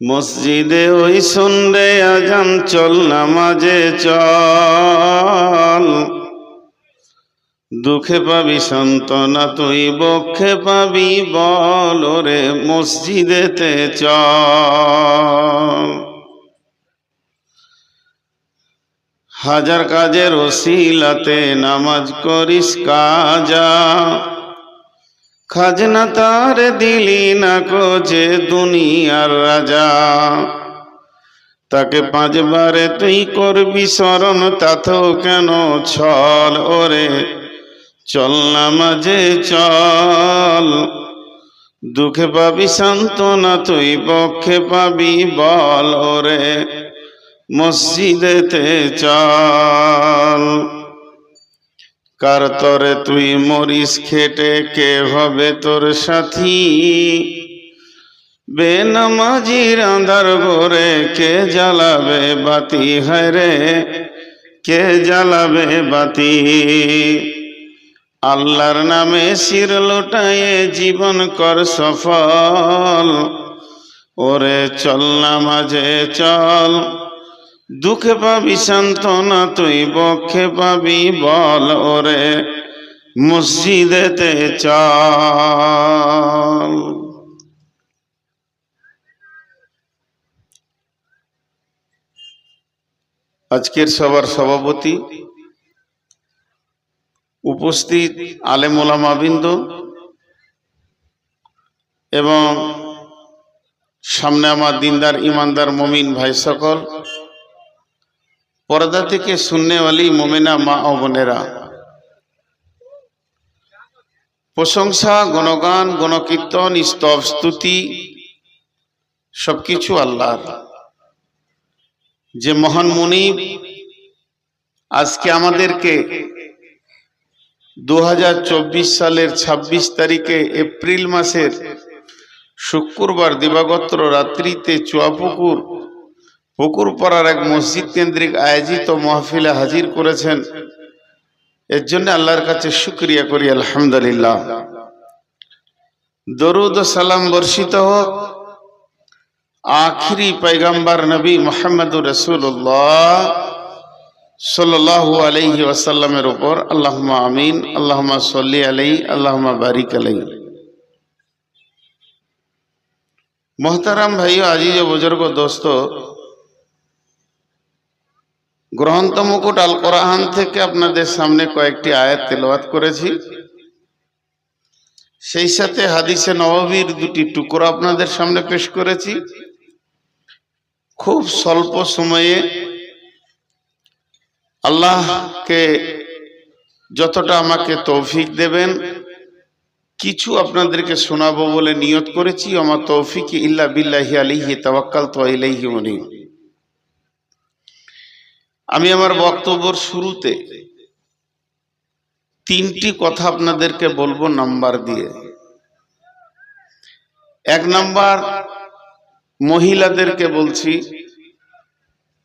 মসজিদে ওই শুনরে আজান চল, নামাজে চল। দুঃখে পাবি সন্তনা তুই বক্ষে পাবি বল রে মসজিদেতে চল। হাজার কাজের ওসিলাতে নামাজ করিস কাজা খাজনা তার দিলি না কোজে দুনিয়ার রাজা। তাকে পাঁচবারে তুই করবি স্মরণ, তাতেও কেন ছল ওরে? চল না মাঝে, চল। দুঃখে পাবি, সান্ত্বনা তুই পক্ষে পাবি, বল ওরে। মসজিদেতে চল। কার তরে তুই মরিস খেটে, কে হবে তোর সাথী? বেনামাজির আন্ধার ঘরে কে জ্বালাবে বাতি? হায় রে, কে জ্বালাবে বাতি? আল্লাহর নামে শির লোটায়ে জীবন কর সফল। ওরে চল না মাঝে চল। দুঃখে পাবি, সান্ত্বনা তুই, বক্ষে পাবি, বল ওরে, মসজিদেতে চল। আজকের সবার সভাপতি উপস্থিত আলেম ওলামাবিন্দ এবং সামনে আমার দিনদার, ইমানদার, মমিন ভাই সকল পর্দা থেকে শূন্যওয়ালি মোমেনা মা ও বোনেরা। প্রশংসা, গণগান, গণকীর্তন, স্তব স্তুতি, সবকিছু আল্লাহর। যে মহান মুনিব আজকে আমাদেরকে দু হাজার চব্বিশ সালের ২৬ তারিখে এপ্রিল মাসের শুক্রবার দিবাগত রাত্রিতে চুয়াপুকুর পুকুরপাড়ার এক মসজিদ কেন্দ্রিক আয়োজিত মহফিলে হাজির করেছেন। এর জন্য আল্লাহর কাছে শুক্রিয়া করি, আলহামদুলিল্লাহ। দরুদ সালাম বর্ষিত হোক। আখিরি পৈগম্বর নবী মোহাম্মদুর রসুল্লাহ সাল্লাল্লাহু আলাইহি ওয়াসাল্লামের উপর আল্লাহুম্মা আমিন, আল্লাহুম্মা সাল্লি আলাইহি, আল্লাহুম্মা বারিক আলাই মোহতারাম ভাই আজিজ বুজুর্গ, দোস্ত গ্রন্থ মুকুট আল কোরআন থেকে আপনাদের সামনে কয়েকটি আয়াত তেলাওয়াত করেছি। সেই সাথে হাদিসে নববীর দুটি টুকরো আপনাদের সামনে পেশ করেছি। খুব স্বল্প সময়ে আল্লাহকে যতটা আমাকে তৌফিক দেবেন, কিছু আপনাদেরকে শোনাবো বলে নিয়ত করেছি। আমার তৌফিক ইল্লা বিল্লাহি আলিহি তাওয়াক্কাল তো ইলাইহি মুনিব আমি আমার বক্তব্যের শুরুতে তিনটি কথা আপনাদেরকে বলব নাম্বার দিয়ে। এক নাম্বার, মহিলাদেরকে বলছি,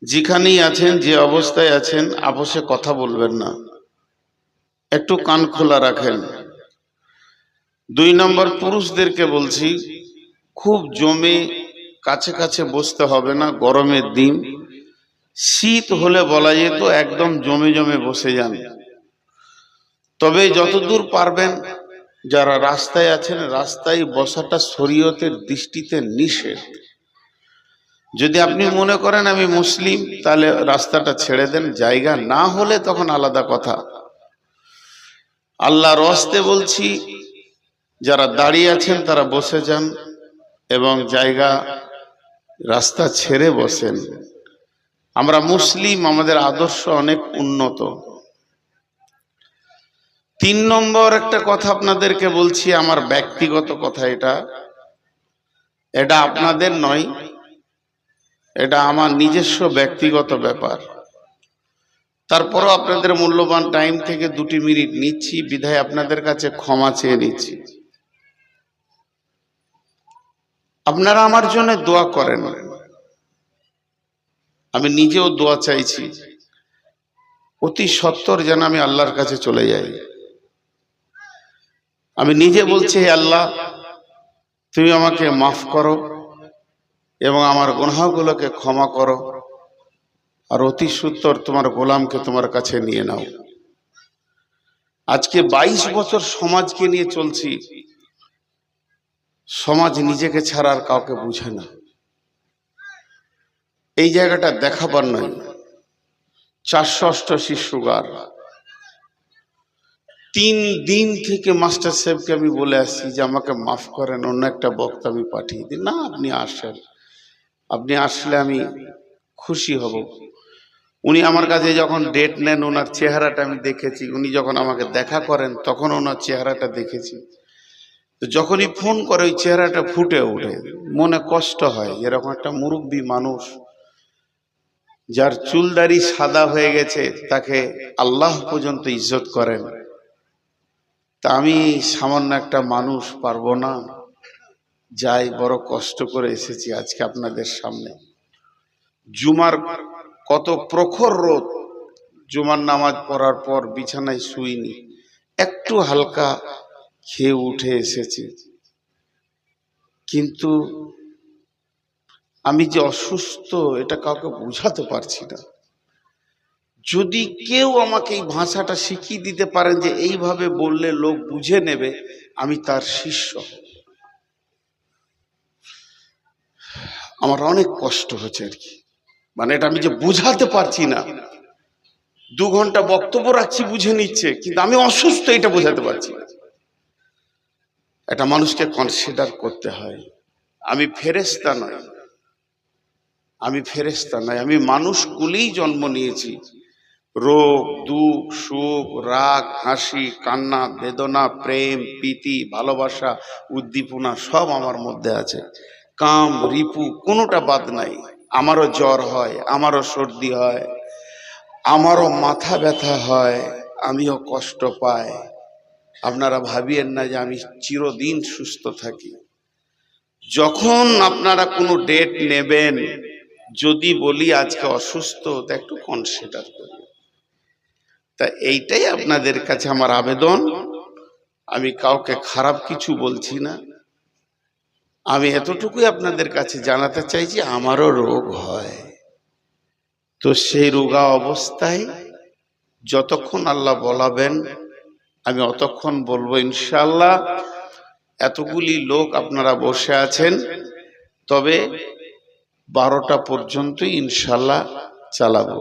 যেখানেই আছেন, যে অবস্থায় আছেন, আপোষে কথা বলবেন না। একটু কান খোলা রাখেন। দুই নম্বর, পুরুষদেরকে বলছি, খুব জমে কাছে কাছে বসতে হবে না, গরমের দিন। শীত হলে বলা যেত একদম জমে জমে বসে যান। তবে যতদূর পারবেন, যারা রাস্তায় আছেন, রাস্তায় বসাটা শরীয়তের দৃষ্টিতে নিষেধ। যদি আপনি মনে করেন আমি মুসলিম, তাহলে রাস্তাটা ছেড়ে দেন, জায়গা না হলে তখন আলাদা কথা। আল্লাহর রস্তে বলছি, যারা দাঁড়িয়ে আছেন, তারা বসে যান এবং জায়গা, রাস্তা ছেড়ে বসেন। আমরা মুসলিম, আমাদের আদর্শ অনেক উন্নত। তিন নম্বর একটা কথা আপনাদেরকে বলছি, আমার ব্যক্তিগত কথা এটা। এটা আপনাদের নয়, এটা আমার নিজস্ব ব্যক্তিগত ব্যাপার। তারপরও আপনাদের মূল্যবান টাইম থেকে দুটি মিনিট নিচ্ছি, বিধায় আপনাদের কাছে ক্ষমা চেয়ে নিচ্ছি। আপনারা আমার জন্য দোয়া করেন। আমি নিজেও দোয়া চাইছি, অতি সত্তর যেন আমি আল্লাহর কাছে চলে যাই। আমি নিজে বলছি, হে আল্লাহ, তুমি আমাকে মাফ করো এবং আমার গুনাহগুলোকে ক্ষমা করো আর অতি সত্তর তোমার গোলামকে তোমার কাছে নিয়ে নাও। আজকে বাইশ বছর সমাজকে নিয়ে চলছি, সমাজ নিজেকে ছাড়া আর কাউকে বুঝে না। এই জায়গাটা দেখাবার নয়। চারশো অষ্টআশি সুগার। তিন দিন থেকে মাস্টার সাহেবকে আমি বলে আসছি যে, আমাকে মাফ করেন, অন্য একটা বক্তা আমি পাঠিয়ে দিই। না, আপনি আসেন। আপনি আসলে আমি খুশি হব। উনি আমার কাছে যখন ডেট নেন, ওনার চেহারাটা আমি দেখেছি। উনি যখন আমাকে দেখা করেন, তখন ওনার চেহারাটা দেখেছি। তো যখনই ফোন করে, ওই চেহারাটা ফুটে ওঠে। মনে কষ্ট হয়। এরকম একটা মুরব্বী মানুষ। যার চুলদারি সাদা হয়ে গেছে, তাকে আল্লাহ পর্যন্ত ইজ্জত করেন। তা আমি সামান্য একটা মানুষ পারব না, যাই বড় কষ্ট করে এসেছি আজকে আপনাদের সামনে। জুমার কত প্রখর রোদ, জুমার নামাজ পড়ার পর বিছানায় শুইনি, একটু হালকা খেয়ে উঠে এসেছি। কিন্তু আমি যে অসুস্থ, এটা কাউকে বোঝাতে পারছি না। যদি কেউ আমাকে এই ভাষাটা শিখিয়ে দিতে পারেন যে এইভাবে বললে লোক বুঝে নেবে, আমি তার শিষ্য। আমার অনেক কষ্ট হচ্ছে আর কি। মানে এটা আমি যে বোঝাতে পারছি না। দু ঘণ্টা বক্তব্য রাখছি, বুঝে নিচ্ছে, কিন্তু আমি অসুস্থ, এটা বোঝাতে পারছি না। এটা মানুষকে কনসিডার করতে হয়। আমি ফেরেস্তা নয়। আমি ফেরেস্তা নয় আমি মানুষ কুলেই জন্ম নিয়েছি। রোগ, দুঃখ সুখ রাগ, হাসি, কান্না, বেদনা, প্রেম, প্রীতি, ভালোবাসা, উদ্দীপনা সব আমার মধ্যে আছে। কাম, রিপু, কোনোটা বাদ নাই। আমারও জ্বর হয়, আমারও সর্দি হয়, আমারও মাথা ব্যথা হয়, আমিও কষ্ট পাই। আপনারা ভাবিয়েন না যে আমি চিরদিন সুস্থ থাকি। যখন আপনারা কোনো ডেট নেবেন যদি বলি আজকে অসুস্থ, তা একটু কনসিডার করবেন তা এইটাই আপনাদের কাছে আমার আবেদন। আমি কাউকে খারাপ কিছু বলছি না। আমি এতটুকুই আপনাদের কাছে জানাতে চাই যে আমারও রোগ হয়। তো সেই রোগা অবস্থায় যতক্ষণ আল্লাহ বলাবেন, আমি অতক্ষণ বলব ইনশাল্লাহ এতগুলি লোক আপনারা বসে আছেন, তবে বারোটা পর্যন্ত ইনশাল্লাহ চালাবো।